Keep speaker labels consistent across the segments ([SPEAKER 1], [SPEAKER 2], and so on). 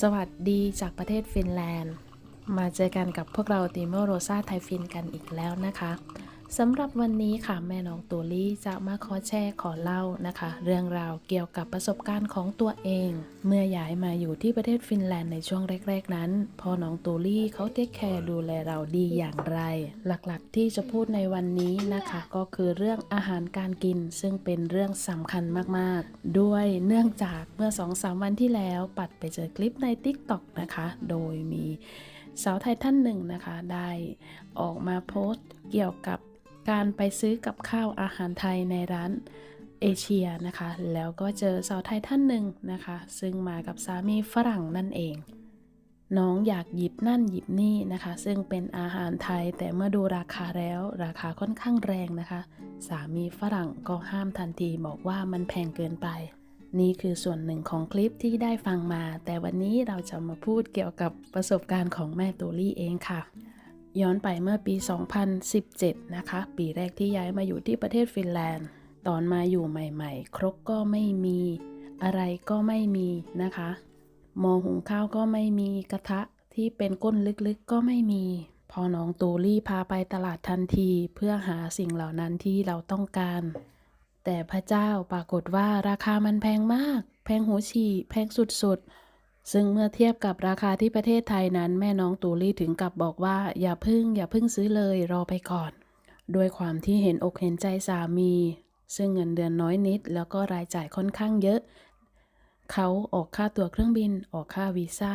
[SPEAKER 1] สวัสดีจากประเทศฟินแลนด์ มาเจอกันกับพวกเราติโมโรซาไทยฟินกันอีกแล้วนะคะ สำหรับวันนี้ค่ะแม่น้องตูลี่จะมาขอแชร์ขอเล่านะคะ เรื่องราวเกี่ยวกับประสบการณ์ของตัวเอง เมื่อย้ายมาอยู่ที่ประเทศฟินแลนด์ในช่วงแรก ๆ นั้นพ่อน้องตูลี่เขาเทคแคร์ดูแลเราดีอย่างไร หลักๆ ที่จะพูดในวันนี้นะคะ ก็คือเรื่องอาหารการกิน ซึ่งเป็นเรื่องสำคัญมากๆ ด้วยเนื่องจากเมื่อ2-3วันที่แล้ว ปัดไปเจอคลิปใน TikTok นะคะ โดยมีสาวไทยท่านหนึ่งนะคะ ได้ออกมาโพสต์เกี่ยวกับ การไปซื้อกับข้าวอาหารไทยในร้านเอเชียนะคะ แล้วก็เจอสาวไทยท่านหนึ่งนะคะ ซึ่งมากับสามีฝรั่งนั่นเอง น้องอยากหยิบนั่นหยิบนี่นะคะ ซึ่งเป็นอาหารไทยแต่เมื่อดูราคาแล้วราคาค่อนข้างแรงนะคะ สามีฝรั่งก็ห้ามทันทีบอกว่ามันแพงเกินไป นี่คือส่วนหนึ่งของคลิปที่ได้ฟังมา แต่วันนี้เราจะมาพูดเกี่ยวกับประสบการณ์ของแม่ตูลี่เองค่ะ ย้อนไปเมื่อปี 2017 นะคะ ปีแรกที่ย้ายมาอยู่ที่ประเทศฟินแลนด์ ตอนมาอยู่ใหม่ๆ ครกก็ไม่มี อะไรก็ไม่มีนะคะหม้อหุงข้าวก็ไม่มีกระทะที่เป็นก้นลึกๆก็ไม่มี พอน้องตูลี่พาไปตลาดทันทีเพื่อหาสิ่งเหล่านั้นที่เราต้องการ แต่พระเจ้าปรากฏว่าราคามันแพงมาก แพงหัวฉี่แพงสุดๆ ซึ่งเมื่อเทียบกับราคาที่ประเทศไทยนั้น แม่น้องตูลี่ถึงกับบอกว่า อย่าพึ่ง อย่าพึ่งซื้อเลยรอไปก่อน ด้วยความที่เห็นอกเห็นใจสามี ซึ่งเงินเดือนน้อยนิด แล้วก็รายจ่ายค่อนข้างเยอะ เขาออกค่าตั๋วเครื่องบิน ออกค่าวีซ่า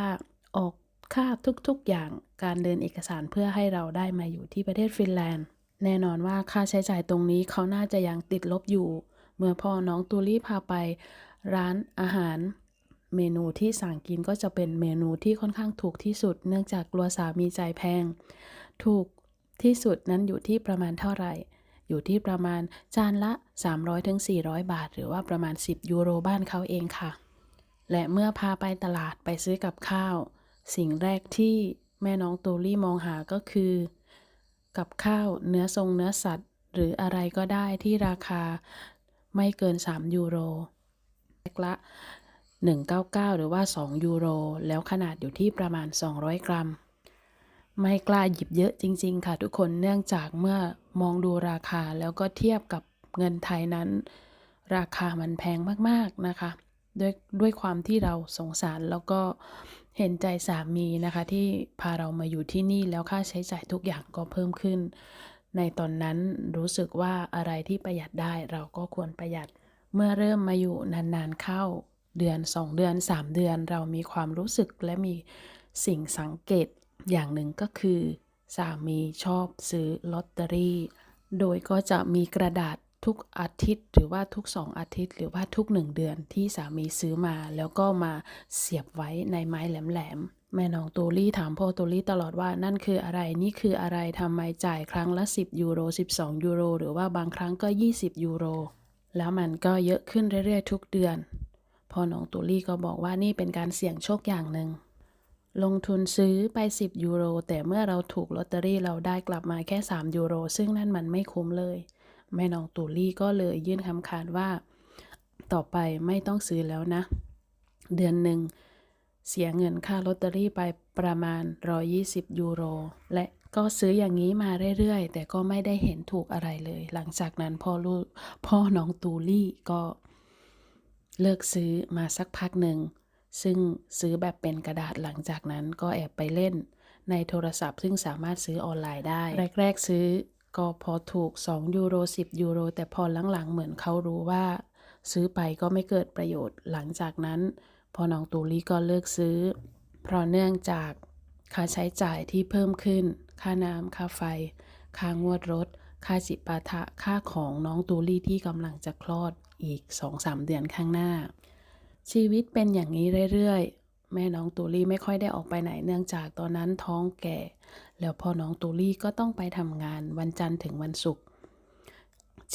[SPEAKER 1] ออกค่าทุกๆอย่างการเดินเอกสารเพื่อให้เราได้มาอยู่ที่ประเทศฟินแลนด์ แน่นอนว่าค่าใช้จ่ายตรงนี้เขาน่าจะยังติดลบอยู่ เมื่อพ่อน้องตูลี่พาไป ร้านอาหาร เมนูที่สั่งกินก็จะเป็นเมนูที่ค่อนข้างถูกที่สุด เนื่องจากกลัวสามีใจแพง ถูกที่สุดนั้นอยู่ที่ประมาณเท่าไหร่ อยู่ที่ประมาณจานละ 300-400 บาท หรือว่าประมาณ 10 ยูโรบ้านเขาเองค่ะ และเมื่อพาไปตลาดไปซื้อกับข้าว สิ่งแรกที่แม่น้องตูลี่มองหาก็คือ กับข้าวเนื้อทรงเนื้อสัตว์ หรืออะไรก็ได้ที่ราคาไม่เกิน 3 ยูโรแพ็คละ 199 หรือว่า 2 ยูโร แล้วขนาดอยู่ที่ประมาณ 200 กรัม ไม่กล้าหยิบเยอะจริง ๆ ค่ะทุกคนเนื่องจากเมื่อมองดูราคาแล้วก็เทียบกับเงินไทยนั้น ราคามันแพงมากๆนะคะ ด้วยด้วยความที่เราสงสารแล้วก็เห็นใจสามีนะคะที่พาเรามาอยู่ที่นี่แล้วค่าใช้จ่ายทุกอย่างก็เพิ่มขึ้น ในตอนนั้นรู้สึกว่าอะไรที่ประหยัดได้เราก็ควรประหยัดเมื่อเริ่มมาอยู่นานๆเข้า เดือน 2 เดือน 3 เดือน เรามีความรู้สึกและมีสิ่งสังเกตอย่างหนึ่งก็คือ สามีชอบซื้อลอตเตอรี่ โดยก็จะมีกระดาษทุกอาทิตย์ หรือว่าทุก2องอาทิตย์ หรือว่าทุก1เดือนที่สามีซื้อมา แล้วก็มาเสียบไว้ในไม้แหลมๆแม่น้องตูลี่ถามพ่อตูลี่ตลอดว่านั่นคืออะไรนี่คืออะไรทำไมจ่ายครั้งละ 10 ยูโร 12 ยูโร หรือว่าบางครั้งก็ 20 ยูโร แล้วมันก็เยอะขึ้นเรื่อยๆ ทุกเดือน พอน้องตูลี่ก็บอกว่านี่เป็นการเสี่ยงโชคอย่างหนึ่ง ลงทุนซื้อไป 10 ยูโร แต่เมื่อเราถูกลอตเตอรี่เราได้กลับมาแค่ 3 ยูโร ซึ่งนั่นมันไม่คุ้มเลย แม่น้องตูลี่ก็เลยยื่นคำขาดว่า ต่อไปไม่ต้องซื้อแล้วนะ เดือนหนึ่งเสียเงินค่าลอตเตอรี่ไปประมาณ 120 ยูโร และก็ซื้ออย่างนี้มาเรื่อยๆ แต่ก็ไม่ได้เห็นถูกอะไรเลย หลังจากนั้นพ่อลูกพ่อน้องตูลี่ก็ เลิกซื้อมาสักพักหนึ่ง ซึ่งซื้อแบบเป็นกระดาษหลังจากนั้นก็แอบไปเล่น ในโทรศัพท์ ซึ่งสามารถซื้อออนไลน์ได้ แรก ๆ ซื้อก็พอถูก 2 ยูโร 10 ยูโร แต่พอหลัง ๆ เหมือนเขารู้ว่า ซื้อไปก็ไม่เกิดประโยชน์หลังจากนั้น พอน้องตูลี่ก็เลิกซื้อ เพราะเนื่องจากค่าใช้จ่ายที่เพิ่มขึ้น ค่าน้ำค่าไฟ ค่างวดรถ ค่าจิปาถะค่าของน้องตูลี่ที่กำลังจะคลอด อีก 2-3 เดือนข้างหน้า ชีวิตเป็นอย่างนี้เรื่อยๆ แม่น้องตูลี่ไม่ค่อยได้ออกไปไหนเนื่องจากตอนนั้นท้องแก่ แล้วพอน้องตูลี่ก็ต้องไปทำงานวันจันทร์ถึงวันศุกร์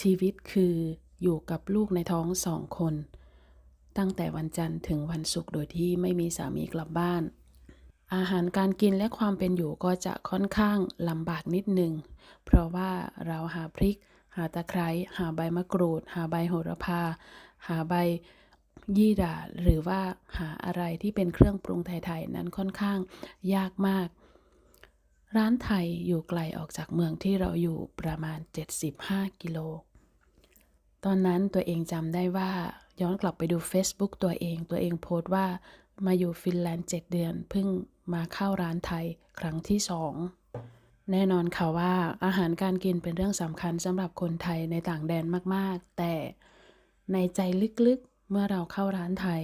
[SPEAKER 1] ชีวิตคืออยู่กับลูกในท้องสองคน ตั้งแต่วันจันทร์ถึงวันศุกร์โดยที่ไม่มีสามีกลับบ้านอาหารการกินและความเป็นอยู่ก็จะค่อนข้างลำบากนิดหนึ่งเพราะว่าเราหาพริก หาตะไคร้หาใบมะกรูด หาใบโหระพา หาใบยี่หร่าหรือว่าหาอะไรที่เป็นเครื่องปรุงไทยๆนั้นค่อนข้างยากมาก ร้านไทยอยู่ไกลออกจากเมืองที่เราอยู่ประมาณ 75 กิโล ตอนนั้นตัวเองจำได้ว่าย้อนกลับไปดู Facebook ตัวเอง ตัวเองโพสต์ว่ามาอยู่ฟินแลนด์ 7 เดือนเพิ่งมาเข้าร้านไทยครั้งที่สอง แน่นอนค่ะว่าอาหารการกินเป็นเรื่องสำคัญสำหรับคนไทยในต่างแดนมาก ๆ แต่ในใจลึกๆ เมื่อเราเข้าร้านไทย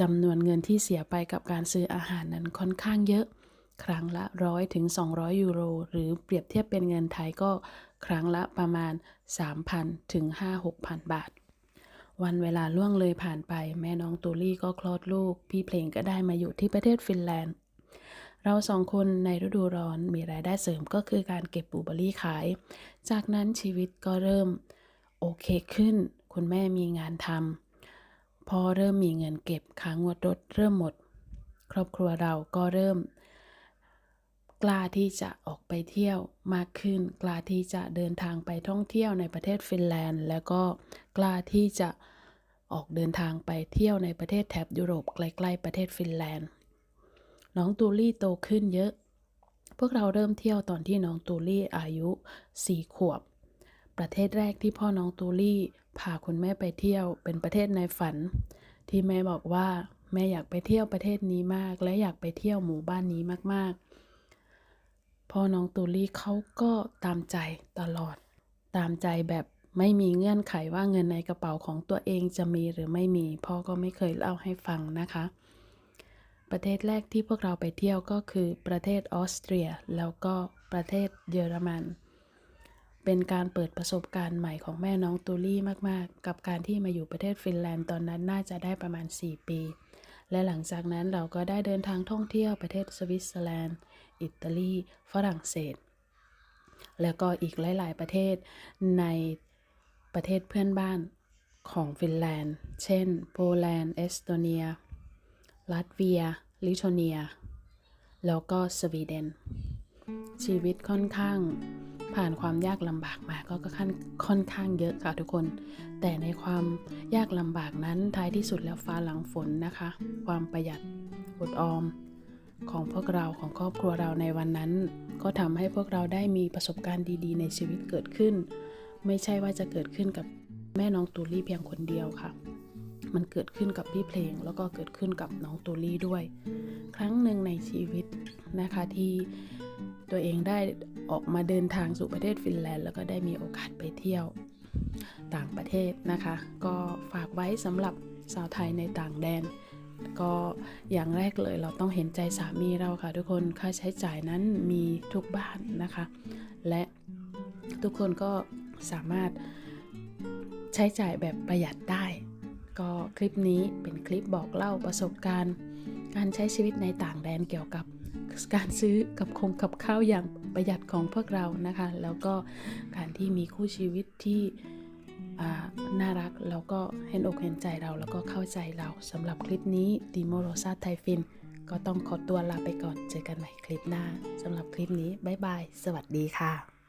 [SPEAKER 1] จำนวนเงินที่เสียไปกับการซื้ออาหารนั้นค่อนข้างเยอะ ครั้งละร้อยถึง 200 ยูโร หรือเปรียบเทียบเป็นเงินไทยก็ครั้งละประมาณ 3,000 ถึง 5-6,000 บาท วันเวลาล่วงเลยผ่านไป แม่น้องตูลี่ก็คลอดลูก พี่เพลงก็ได้มาอยู่ที่ประเทศฟินแลนด์ เราสองคนในฤดูร้อนมีรายได้เสริมก็คือการเก็บบลูเบอร์รี่ขาย จากนั้นชีวิตก็เริ่มโอเคขึ้น คุณแม่มีงานทำพอเริ่มมีเงินเก็บค้างวดรถเริ่มหมด ครอบครัวเราก็เริ่ม กล้าที่จะออกไปเที่ยวมากขึ้น กล้าที่จะเดินทางไปท่องเที่ยวในประเทศฟินแลนด์ แล้วก็กล้าที่จะออกเดินทางไปเที่ยวในประเทศแถบยุโรปใกล้ๆประเทศฟินแลนด์ น้องตูลี่โตขึ้นเยอะ พวกเราเริ่มเที่ยวตอนที่น้องตูลี่อายุสี่ขวบ ประเทศแรกที่พ่อน้องตูลี่พาคุณแม่ไปเที่ยวเป็นประเทศในฝัน ที่แม่บอกว่าแม่อยากไปเที่ยวประเทศนี้มาก และอยากไปเที่ยวหมู่บ้านนี้มากๆ พ่อน้องตูลี่เขาก็ตามใจตลอด ตามใจแบบไม่มีเงื่อนไขว่าเงินในกระเป๋าของตัวเองจะมีหรือไม่มี พ่อก็ไม่เคยเล่าให้ฟังนะคะ ประเทศแรกที่พวกเราไปเที่ยวก็คือประเทศออสเตรีย แล้วก็ประเทศเยอรมัน เป็นการเปิดประสบการณ์ใหม่ของแม่น้องตูลี่มาก ๆ กับการที่มาอยู่ประเทศฟินแลนด์ตอนนั้นน่าจะได้ประมาณ 4 ปี และหลังจากนั้นเราก็ได้เดินทางท่องเที่ยวประเทศสวิตเซอร์แลนด์ อิตาลี ฝรั่งเศส แล้วก็อีกหลาย ๆ ประเทศในประเทศเพื่อนบ้านของฟินแลนด์ เช่น โปแลนด์ เอสโตเนีย ลัตเวีย ลิทัวเนีย แล้วก็สวีเดน ชีวิตค่อนข้างผ่านความยากลำบากมาก็ค่อนค่อนข้างเยอะค่ะทุกคน แต่ในความยากลำบากนั้นท้ายที่สุดแล้วฟ้าหลังฝนนะคะ ความประหยัดอดออมของพวกเราของครอบครัวเราในวันนั้น ก็ทำให้พวกเราได้มีประสบการณ์ดีๆ ในชีวิตเกิดขึ้น ไม่ใช่ว่าจะเกิดขึ้นกับแม่น้องตูลี่เพียงคนเดียวค่ะ มันเกิดขึ้นกับพี่เพลง แล้วก็เกิดขึ้นกับน้องตูลี่ด้วย ครั้งหนึ่งในชีวิตนะคะที่ตัวเองได้ออกมาเดินทางสู่ประเทศฟินแลนด์ แล้วก็ได้มีโอกาสไปเที่ยวต่างประเทศนะคะ ก็ฝากไว้สำหรับสาวไทยในต่างแดน ก็อย่างแรกเลยเราต้องเห็นใจสามีเราค่ะ ทุกคนค่าใช้จ่ายนั้นมีทุกบ้านนะคะ และทุกคนก็สามารถใช้จ่ายแบบประหยัดได้ ก็คลิปนี้เป็นคลิปบอกเล่าประสบการณ์ การใช้ชีวิตในต่างแดนเกี่ยวกับการซื้อกับคงกับข้าวอย่างประหยัดของพวกเรานะคะ แล้วก็การที่มีคู่ชีวิตที่น่ารักแล้วก็เห็นอกเห็นใจเราแล้วก็เข้าใจเราสำหรับคลิปนี้ติโมโรซาไทฟิน ก็ต้องขอตัวลาไปก่อนเจอกันใหม่คลิปหน้าสำหรับคลิปนี้บ๊ายบาย สวัสดีค่ะ